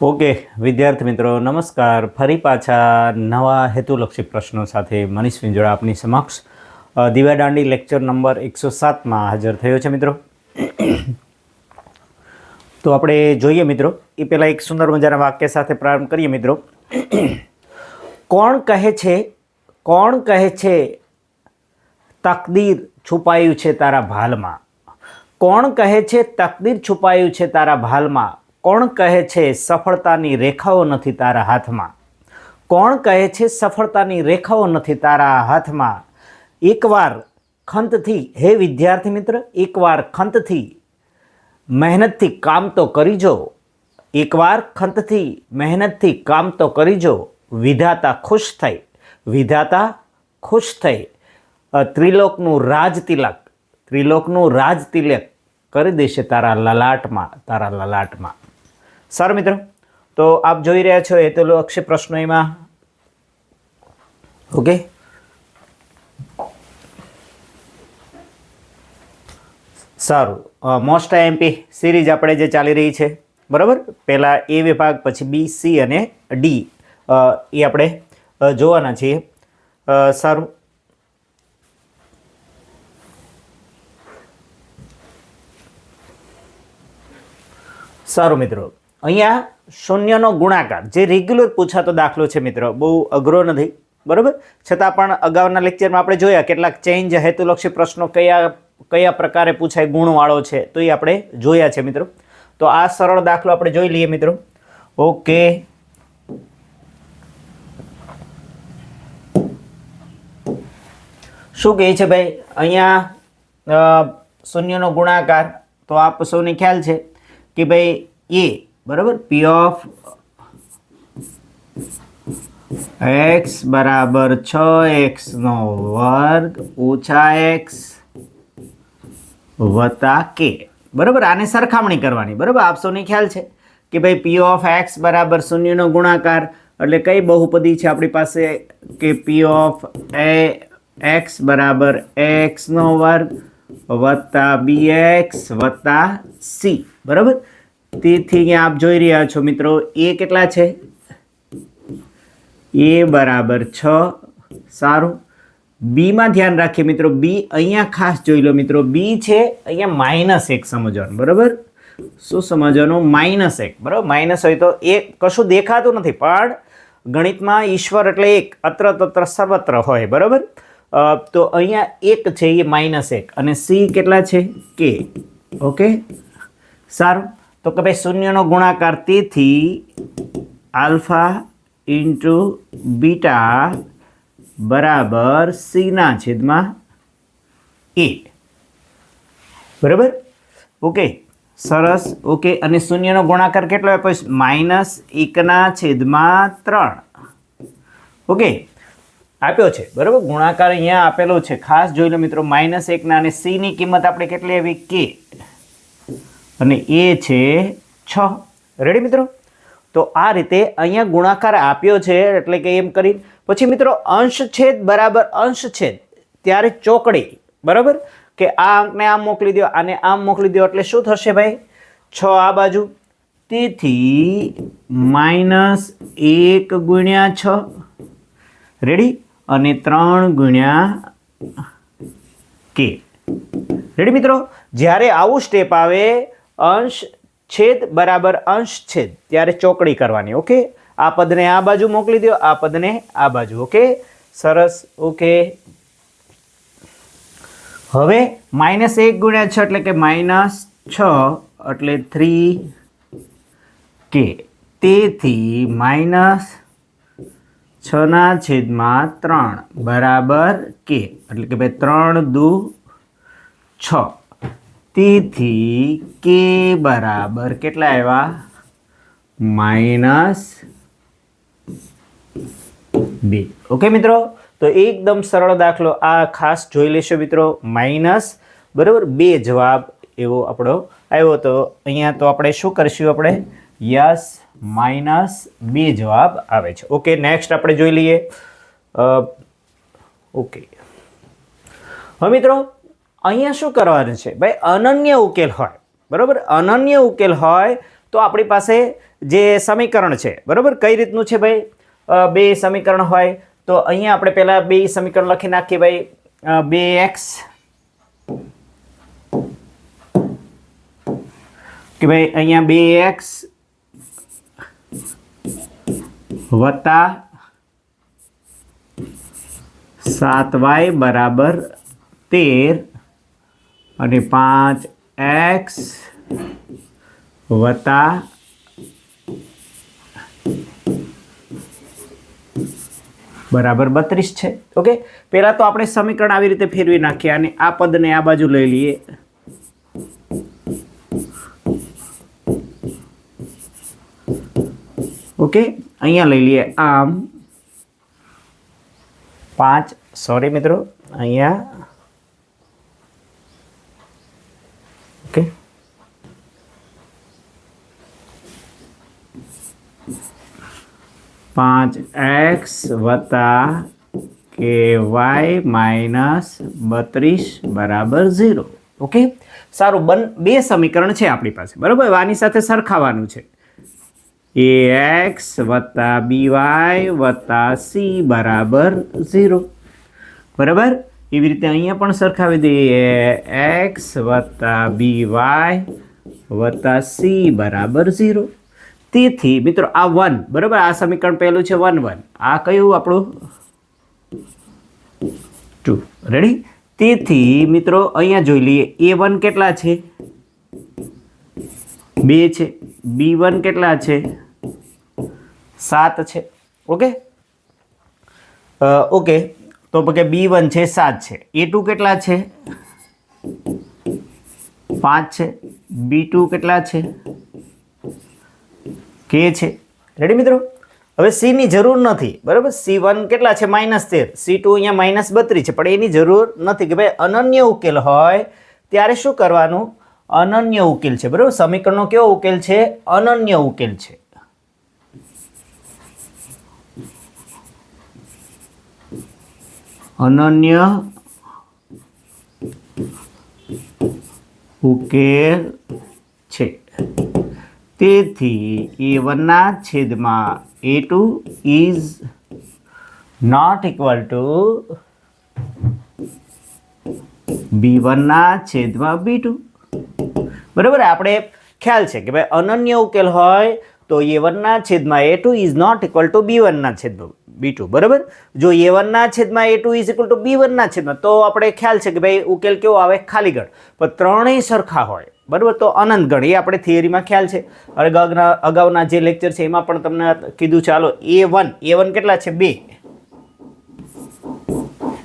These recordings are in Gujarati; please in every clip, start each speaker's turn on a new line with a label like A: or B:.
A: ઓકે, વિદ્યાર્થી મિત્રો, નમસ્કાર. ફરી પાછા નવા હેતુલક્ષી પ્રશ્નો સાથે મનીષ વિંજોડા આપની સમક્ષ દીવાદાંડી લેક્ચર નંબર એકસો સાતમાં હાજર થયો છે મિત્રો. તો આપણે જોઈએ મિત્રો, એ પહેલાં એક સુંદર મજાના વાક્ય સાથે પ્રારંભ કરીએ મિત્રો. કોણ કહે છે, કોણ કહે છે, તકદીર છુપાયું છે તારા ભાલમાં? કોણ કહે છે, તકદીર છુપાયું છે તારા ભાલમાં? કોણ કહે છે સફળતાની રેખાઓ નથી તારા હાથમાં? કોણ કહે છે સફળતાની રેખાઓ નથી તારા હાથમાં? એકવાર ખંતથી, હે વિદ્યાર્થી મિત્ર, એકવાર ખંતથી મહેનતથી કામ તો કરીજો. એકવાર ખંતથી, મહેનતથી કામ તો કરીજો. વિધાતા ખુશ થઈ, વિધાતા ખુશ થઈ. ત્રિલોકનું રાજ તિલક, ત્રિલોકનું રાજ તિલક કરી દેશે તારા લલાટમાં તારા લલાટમાં. સારું મિત્રો. તો આપ જોઈ રહ્યા છો એ તો અક્ષય પ્રશ્નો એમાં ઓકે. સારું. મોસ્ટ એમપી સિરીઝ આપણે જે ચાલી રહી છે, બરાબર? પહેલાં એ વિભાગ, પછી બી, સી અને ડી. એ આપણે જોવાના છીએ. સારું. સારું મિત્રો. અહીંયા શૂન્યનો ગુણાકાર. જે રેગ્યુલર પૂછાતો દાખલો છે મિત્રો, બહુ અઘરો નથી, બરાબર? છતાં પણ અગાઉના લેક્ચરમાં આપણે જોયા કેટલાક ચેન્જ હેતુલક્ષી પ્રશ્નો કયા કયા પ્રકારે પૂછાય, ગુણવાળો છે, તો એ આપણે જોયા છે મિત્રો. તો આ સરળ દાખલો આપણે જોઈ લઈએ મિત્રો. ઓકે. શું કહે છે ભાઈ? અહીંયા શૂન્યનો ગુણાકાર, તો આપ સૌને ખ્યાલ છે કે ભાઈ એ બરાબર? પી ઓફ એક્સ બરાબર છ એક્સનો વર્ગ ઓછા એક્સ વત્તા કે બરાબર? આને સરખામણી કરવાની. બરાબર? આપ ખ્યાલ છે કે ભાઈ પી ઓફ એક્સ બરાબર શૂન્યનો ગુણાકાર. એટલે કઈ બહુપદી છે આપણી પાસે? કે પી ઓફ એ એક્સ બરાબર એક્સનો વર્ગ વત્તા બી એક્સ વત્તા સી બરાબર? તેથી અહીંયા આપ જોઈ રહ્યા છો મિત્રો. એ કેટલા છે? એ બરાબર છ. સારું. બીમાં ધ્યાન રાખીએ મિત્રો. બી અહીંયા ખાસ જોઈ લો મિત્રો. બી છે અહીંયા માઇનસ એક સમજવાનું, બરાબર? શું સમજવાનું? માઇનસ એક, બરાબર? માઇનસ હોય તો એ કશું દેખાતું નથી. પણ ગણિતમાં ઈશ્વર એટલે એક અત્ર તત્ર સર્વત્ર હોય, બરાબર? તો અહીંયા એક છે એ માઇનસ એક. અને સી કેટલા છે? કે. ઓકે? સારું. તો કે ભાઈ શૂન્યનો ગુણાકાર તેથી આલ્ફા ઇન્ટુ બીટા બરાબર સીના છેદમાં એ. બરાબર? ઓકે, સરસ. ઓકે, અને શૂન્યનો ગુણાકાર કેટલો આપ્યો માઇનસ એકના છેદમાં ત્રણ. ઓકે, આપ્યો છે. બરાબર? ગુણાકાર અહીંયા આપેલો છે. ખાસ જોઈ લો મિત્રો, માઇનસ એકના અને સીની કિંમત આપણે કેટલી આવી કે અને એ છે છ. રેડી મિત્રો? તો આ રીતે અહીંયા ગુણાકાર આપ્યો છે, એટલે કે એમ કરી. પછી મિત્રો, અંશ છેદ બરાબર અંશ છેદ. ત્યારે ચોકડી. બરાબર? કે આ અંકને આમ મોકલી દો આને આમ મોકલી દો એટલે શું થશે ભાઈ? છ આ બાજુ. તેથી માઇનસ એક ગુણ્યા છ. રેડી અને ત્રણ ગુણ્યા કે. રેડી મિત્રો? જ્યારે આવું સ્ટેપ આવે અંશ છેદ બરાબર અંશ છેદ. ત્યારે ચોકડી કરવાની, ઓકે? આ પદને આ બાજુ મોકલી દો, આ પદને આ બાજુ, ઓકે? સરસ, ઓકે? હવે માઇનસ એક ગુણ્યા છ એટલે કે માઇનસ છ એટલે થ્રી કે. તેથી માઇનસ છના છેદમાં ત્રણ બરાબર કે. એટલે કે ભાઈ ત્રણ દુ છ. તેથી કે બરાબર કેટલા આવ્યા? માઇનસ બે. ઓકે મિત્રો? તો એકદમ સરળ દાખલો આ ખાસ જોઈ લેશો મિત્રો. માઇનસ બરાબર બે જવાબ એવો આપણો આવ્યો તો અહીંયા તો આપણે શું કરીશું આપણે? યસ માઇનસ બે જવાબ આવે છે. ઓકે, નેક્સ્ટ આપણે જોઈ લઈએ. ઓકે. હવે મિત્રો અહીંયા શું કરવાનું છે? ભાઈ, અનન્ય ઉકેલ હોય. બરાબર? અનન્ય ઉકેલ હોય તો આપણી પાસે જે સમીકરણ છે, બરાબર? કઈ રીતનું છે ભાઈ? બે સમીકરણ હોય તો અહીંયા આપણે પહેલાં બે સમીકરણ લખી નાખીએ ભાઈ. બે એક્સ. કે ભાઈ, અહીંયા બે એક્સ વત્તા સાત વાય બરાબર તેર અને પાંચ એક્સ વત્તા બરાબર બત્રીસ છે. ઓકે? પહેલાં તો આપણે સમીકરણ આવી રીતે ફેરવી નાખીએ અને આ પદને આ બાજુ લઈ લઈએ. ઓકે? અહીંયા લઈ લઈએ આમ. પાંચ સોરી મિત્રો, અહીંયા પાંચ એક્સ વત્તા કે વાય માઇનસ બત્રીસ બરાબર ઝીરો. ઓકે? સારું, બન, બે સમીકરણ છે આપણી પાસે. બરાબર? આની સાથે સરખાવાનું છે. એ એક્સ વત્તા બી વાય વત્તા સી બરાબર ઝીરો. બરાબર? એવી રીતે અહીંયા પણ સરખાવી દઈએ. એક્સ વત્તા બી વાય વત્તા સી બરાબર ઝીરો. તેથી, મિત્રો, આ વન, બરાબર? આ સમીકરણ પહેલું છે વન વન. આ કયું આપણું? ટુ. રેડી તેથી, મિત્રો, અહીંયા જોઈ લઈએ, એ વન કેટલા છે? બે છે. બી વન કેટલા છે? સાત છે. ઓકે? ઓકે. તો કે બી વન છે, સાત છે. એ ટુ કેટલા છે? પાંચ છે. બી ટુ કેટલા છે? કે છે. રેડી મિત્રો? હવે સી ની જરૂર નથી. બરાબર? સી વન કેટલા છે? માઇનસ તેર. સી ટુ અહીંયા માઇનસ બત્રીસ છે. પણ એની જરૂર નથી કે ભાઈ અનન્ય ઉકેલ હોય, ત્યારે શું કરવાનું? અનન્ય ઉકેલ છે. બરાબર? સમીકરણનો કેવો ઉકેલ છે? અનન્ય ઉકેલ છે. અનન્ય ઉકેલ છે. તેથી એ વનના છેદમાં A two is not equal to B વનના છેદમાં બી ટુ. બરાબર? આપણે ખ્યાલ છે કે ભાઈ અનન્ય ઉકેલ હોય તો એ વનના છેદમાં A two is not equal to B વનના છેદમાં બી ટુ, બરાબર? જો એ વનના છેદમાં A two is equal to B વનના છેદમાં, તો આપણે ખ્યાલ છે કે ભાઈ ઉકેલ કેવો આવે? ખાલી ગણ પણ ત્રણેય સરખા હોય, બરાબર? તો અનંત એ આપણે થિયરીમાં ખ્યાલ છે. અગાઉના અગાઉના જે લેક્ચર છે એમાં પણ તમને કીધું ચાલો એ વન એ વન કેટલા છે? બે.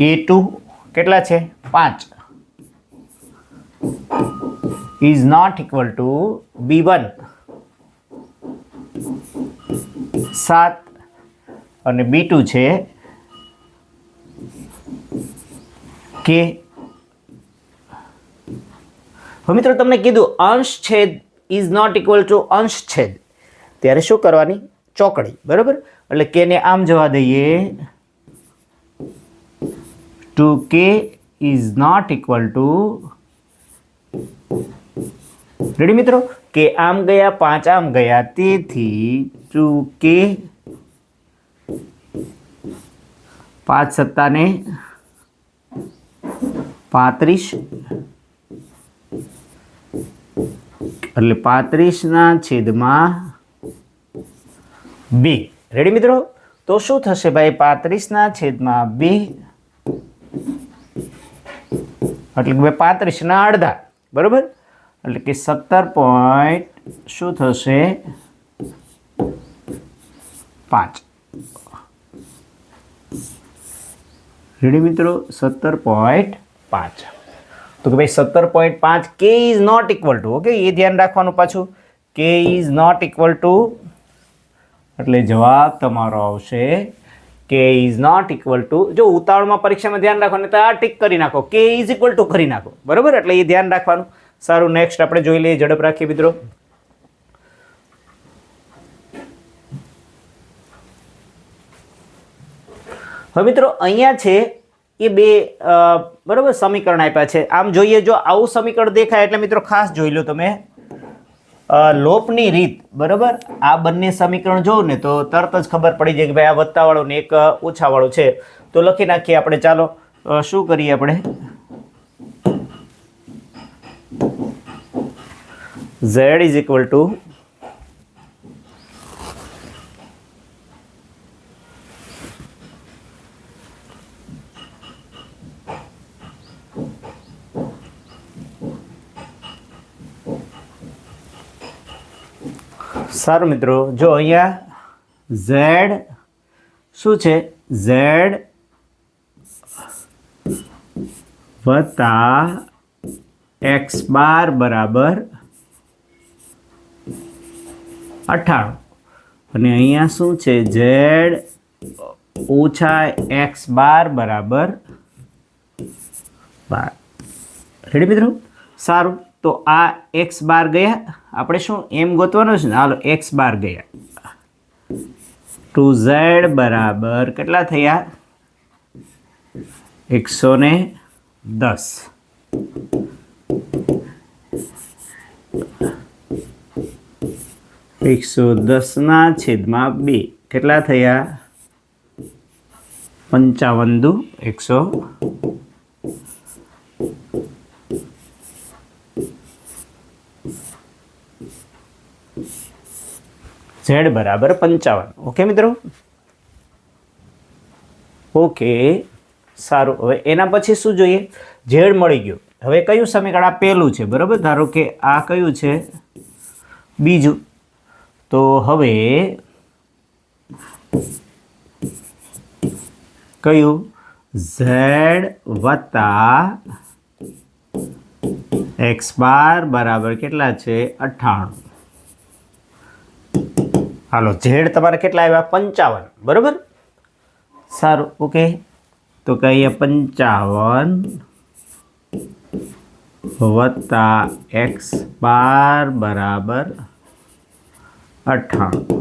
A: એ ટુ કેટલા છે? પાંચ. Is not equal to B one. સાત અને બી ટુ છે કે હવે મિત્રો તમને કીધું અંશ છેદ ઇઝ નોટ ઇક્વલ ટુ અંશ છેદ. ત્યારે શું કરવાની? ચોકડી. બરાબર? એટલે કેને આમ જવા દઈએ. ટુ કે is not equal to ready મિત્રો? કે આમ ગયા, પાંચ આમ ગયા, તેથી ટુ કે પાંચ સત્તાને પાંત્રીસ એટલે પાંત્રીસના છેદમાં બી. રેડી મિત્રો? તો શું થશે ભાઈ? પાંત્રીસના છેદમાં બી. એટલે કે ભાઈ પાંત્રીસના અડધા. બરાબર? એટલે કે સત્તર પોઈન્ટ શું થશે? પાંચ. રેડી મિત્રો, સત્તર પોઈન્ટ પાંચ. તો કે ભાઈ સત્તર પોઈન્ટ પાંચ કે is not equal to okay એ ધ્યાન રાખવાનું પાછું. કે ઇઝ નોટ ઇક્વલ ટુ એટલે જવાબ તમારો આવશે કે ઇઝ નોટ ઇક્વલ ટુ જો ઉતાવળમાં પરીક્ષામાં ધ્યાન રાખવાનું તો આ ટીક કરી નાખો. કે ઇઝ ઇક્વલ ટુ કરી નાખો. બરાબર? એટલે એ ધ્યાન રાખવાનું. સારું નેક્સ્ટ આપણે જોઈ લઈએ, ઝડપ રાખીએ મિત્રો. હવે મિત્રો, અહીંયા છે, એ બે બરાબર સમીકરણ આપ્યા છે. આમ જોઈએ જો આવું સમીકરણ દેખાય એટલે મિત્રો ખાસ જોઈ લો તમે. લોપની રીત, બરાબર? આ બંને સમીકરણ જોઉં ને તો તરત જ ખબર પડી જાય કે ભાઈ આ વત્તાવાળું ને એક ઓછાવાળું છે. તો લખી નાખીએ આપણે, ચાલો. શું કરીએ આપણે? ઝેડ ઇઝ ઇક્વલ ટુ સારું મિત્રો, જો અહીંયા ઝેડ શું છે? ઝેડ વત્તા એક્સ બાર બરાબર અઠાણું. અને અહીંયા શું છે? ઝેડ ઓછા એક્સ બાર બરાબર બાર. રેડી મિત્રો? સારું. તો આ એક્સ બાર ગયા. આપણે શું, એમ ગોતવાનું છે ને? હાલો એક્સ બાર ગયા. ટુ ઝેડ બરાબર કેટલા થયા? એકસો ને દસ. એકસો દસના છેદમાં બે. કેટલા થયા? પંચાવન દુ, એકસો ઝેડ બરાબર પંચાવન. ઓકે મિત્રો? ઓકે, સારું. હવે એના પછી શું જોઈએ? ઝેડ મળી ગયું. હવે કયું સમીકરણ? આ પહેલું છે, બરાબર? ધારો કે આ કયું છે? બીજું. તો હવે કયું? ઝેડ વત્તા એક્સ બાર બરાબર કેટલા છે? અઠ્ઠાણું. હાલો, ઝેડ તમારે કેટલા આવ્યા? પંચાવન. બરાબર? સારું, ઓકે. તો કહીએ પંચાવન વત્તા એક્સ બાર બરાબર અઠ્ઠાણું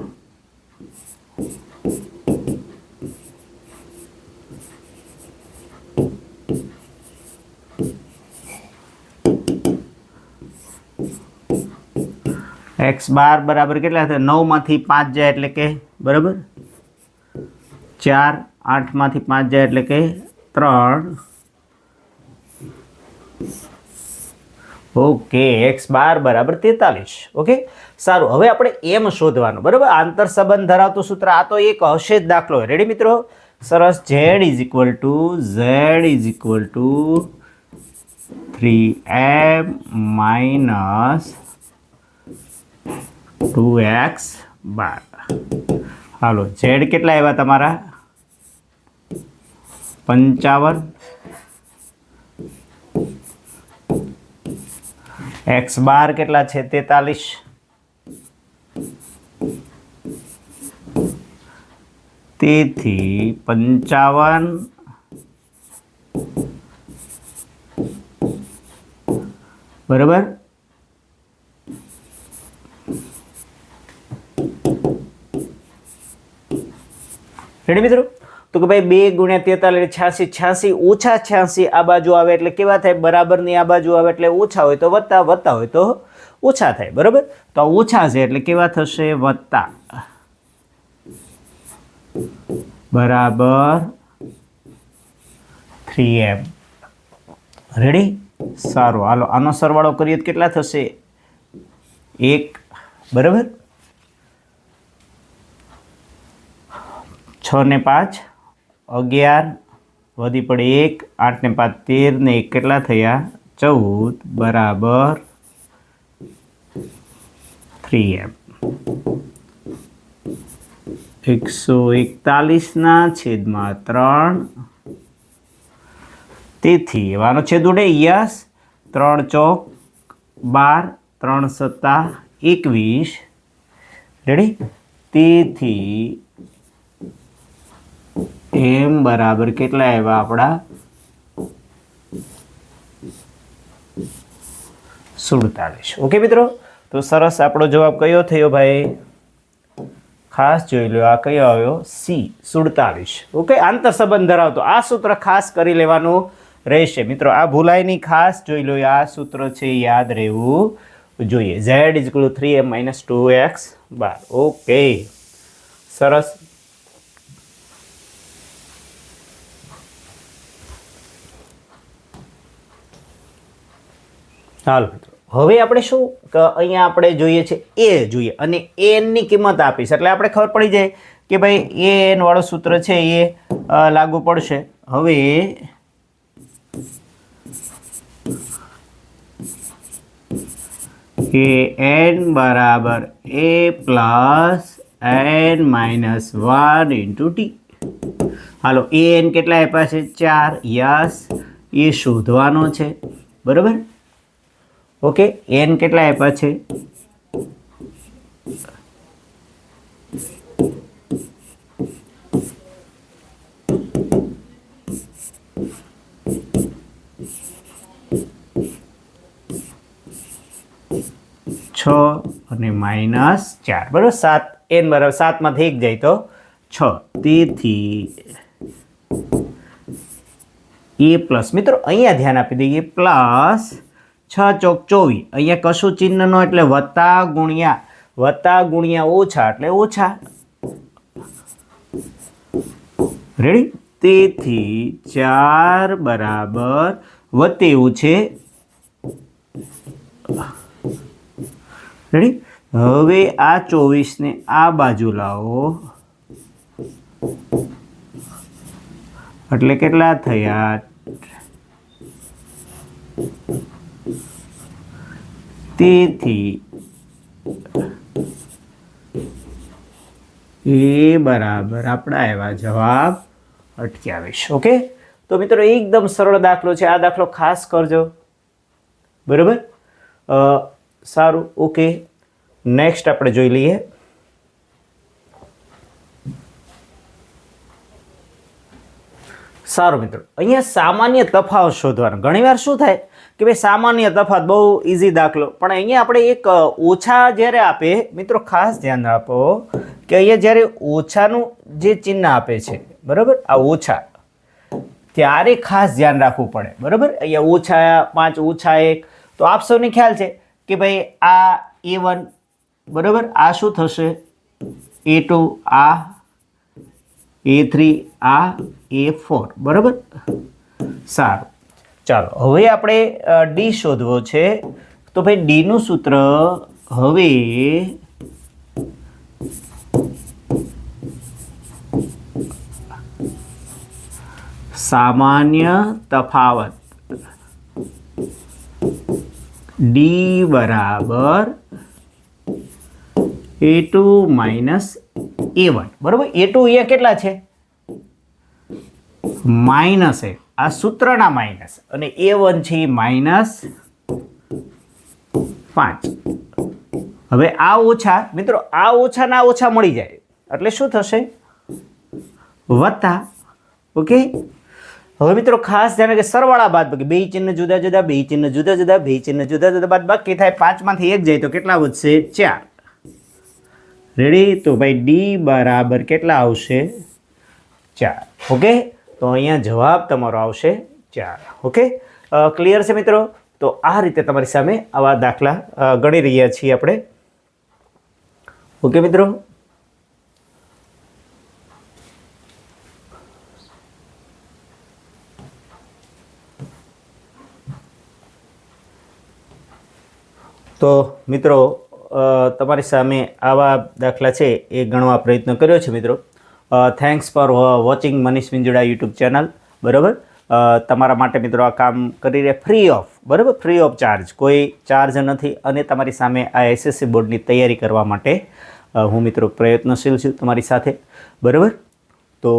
A: એક્સ બાર બરાબર કેટલા થયા નવમાંથી પાંચ જાય એટલે કે બરાબર? ચાર, આઠમાંથી પાંચ જાય એટલે કે ત્રણ. ઓકે, એક્સ બાર બરાબર તેતાલીસ. ઓકે? સારું, હવે આપણે એમ શોધવાનું. બરાબર? આંતર સંબંધ ધરાવતું સૂત્ર આ તો એક હશે જ દાખલો. રેડી મિત્રો? સરસ. Z is equal to Z is equal to three M minus two X બાર. હાલો, ઝેડ કેટલા આવ્યા તમારા? પંચાવન. એક્સ બાર કેટલા છે? તેતાલીસ. તેથી પંચાવન. બરાબર? રેડી મિત્રો? તો કે ભાઈ બે ગુણ્યા તેતાલીસ છ્યાસી છ્યાસી ઓછા છ્યાસી આ બાજુ આવે એટલે કેવા થાય? બરાબરની આ બાજુ આવે એટલે ઓછા હોય તો વત્તા વત્તા હોય તો ઓછા થાય, બરાબર? તો ઓછા છે એટલે કેવા થશે? વત્તા. બરાબર. Three M. રેડી? સારું. હાલો, આનો સરવાળો કરીએ તો કેટલા થશે? એક. બરાબર? છ ને પાંચ, અગિયાર વધી પડે એક, આઠ ને પાંચ, તેર ને એક. કેટલા થયા? ચૌદ બરાબર થ્રી એમ એકસો એકતાલીસના છેદમાં ત્રણ. તેથી એવાનો છેદ ઉડે યસ. ત્રણ ચોક, બાર, ત્રણ સત્તા, એકવીસ. રેડી તેથી એમ બરાબર કેટલા આવ્યા આપણા? સુડતાલીસ. ઓકે મિત્રો, તો સરસ આપણો જવાબ કયો થયો ભાઈ? ખાસ જોઈ લો આ કયો આવ્યો? સી, સુડતાલીસ. ઓકે, આંતર સંબંધ ધરાવતો. આ સૂત્ર ખાસ કરી લેવાનું રહેશે. મિત્રો, આ ભૂલાયની ખાસ જોઈ લો આ સૂત્ર છે, યાદ રહેવું જોઈએ. Z is two three M minus two X bar. Okay. સરસ. મિત્રો હવે આપણે શું અહીંયા આપણે જોઈએ છે એ જોઈએ. અને એનની કિંમત આપીશ. એટલે આપણે ખબર પડી જાય કે ભાઈ એ એન વાળું સૂત્ર છે એ લાગુ પડશે. હવે કે એન બરાબર A plus N minus one into T. Hello, A N કેટલા આપ્યા છે? ચાર. યસ, એ શોધવાનો છે. બરાબર? ઓકે એન કેટલા આપ્યા છે? છ અને માઇનસ ચાર, બરાબર? સાત એન બરાબર સાતમાંથી એક જાય તો છ. તેથી એ પ્લસ, મિત્રો, અહીંયા ધ્યાન આપી દઈએ, પ્લસ છ ચોક ચોવીસ. અહીંયા કશું ચિહ્નનો એટલે વત્તા ગુણ્યા વત્તા ગુણ્યા ઓછા એટલે ઓછા. રેડી તેથી ચાર બરાબર વત્તે એવું છે. રેડી હવે આ ચોવીસને આ બાજુ લાવો. એટલે કેટલા થયા? તેથી એ બરાબર આપણા એવા જવાબ અટક્યાવીસ ઓકે? તો મિત્રો એકદમ સરળ દાખલો છે. આ દાખલો ખાસ કરજો. બરાબર? સારું, ઓકે. નેક્સ્ટ આપણે જોઈ લઈએ. સારું મિત્રો, અહીંયા સામાન્ય તફાવત શોધવાનો. ઘણીવાર શું થાય? કે ભાઈ સામાન્ય તફાત બહુ ઇઝી દાખલો. પણ અહીંયા આપણે એક ઓછા જ્યારે આપે, મિત્રો ખાસ ધ્યાન આપો કે અહીંયા જ્યારે ઓછાનું જે ચિહ્ન આપે છે, બરાબર? આ ઓછા. ત્યારે ખાસ ધ્યાન રાખવું પડે, બરાબર? અહીંયા ઓછા, પાંચ, ઓછા એક. તો આપ સૌને ખ્યાલ છે કે ભાઈ આ એ વન બરાબર? આ શું થશે? એ ટુ આ એ થ્રી આ એ ફોર બરાબર? સારું. ચાલો, હવે આપણે ડી શોધવો છે. તો ભાઈ ડીનું સૂત્ર હવે સામાન્ય તફાવત. ડી બરાબર A two minus A one બરાબર? એ ટુ અહીંયા કેટલા છે? માઇનસ એક આ સૂત્રના માઇનસ અને એ વન છે માઇનસ પાંચ. હવે આ ઓછા, મિત્રો, આ ઓછાના ઓછા મળી જાય. એટલે શું થશે? વત્તા, ઓકે? હવે મિત્રો, ખાસ ધ્યાન કે સરવાળા બાદ બાકી. બે ચિહ્ન જુદા જુદા, બે ચિહ્ન જુદા જુદા, બે ચિહ્ન જુદા જુદા બાદ બાકી થાય. પાંચમાંથી એક જાય તો કેટલા વધશે? ચાર. રેડી તો ભાઈ ડી બરાબર કેટલા આવશે? ચાર. ઓકે? તો અહીંયા જવાબ તમારો આવશે ચાર. ઓકે ક્લિયર છે મિત્રો? તો આ રીતે તમારી સામે આવા દાખલા ગણી રહ્યા છીએ આપણે. ઓકે મિત્રો? તો મિત્રો તમારી સામે આવા દાખલા છે એ ગણવા પ્રયત્ન કર્યો છે મિત્રો. Thanks for watching Manish Vinjoda YouTube channel બરાબર? તમારા માટે મિત્રો આ કામ કરી રહ્યા ફ્રી ઓફ બરાબર? ફ્રી ઓફ ચાર્જ કોઈ ચાર્જ નથી અને તમારી સામે આ એસએસસી બોર્ડની તૈયારી કરવા માટે હું મિત્રો પ્રયત્નશીલ છું તમારી સાથે, બરાબર? તો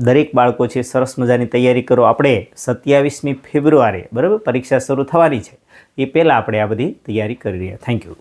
A: દરેક બાળકો છે, સરસ મજાની તૈયારી કરો. આપણે સત્યાવીસમી ફેબ્રુઆરી બરાબર? પરીક્ષા શરૂ થવાની છે. એ પહેલાં આપણે આ બધી તૈયારી કરી રહ્યા. Thank you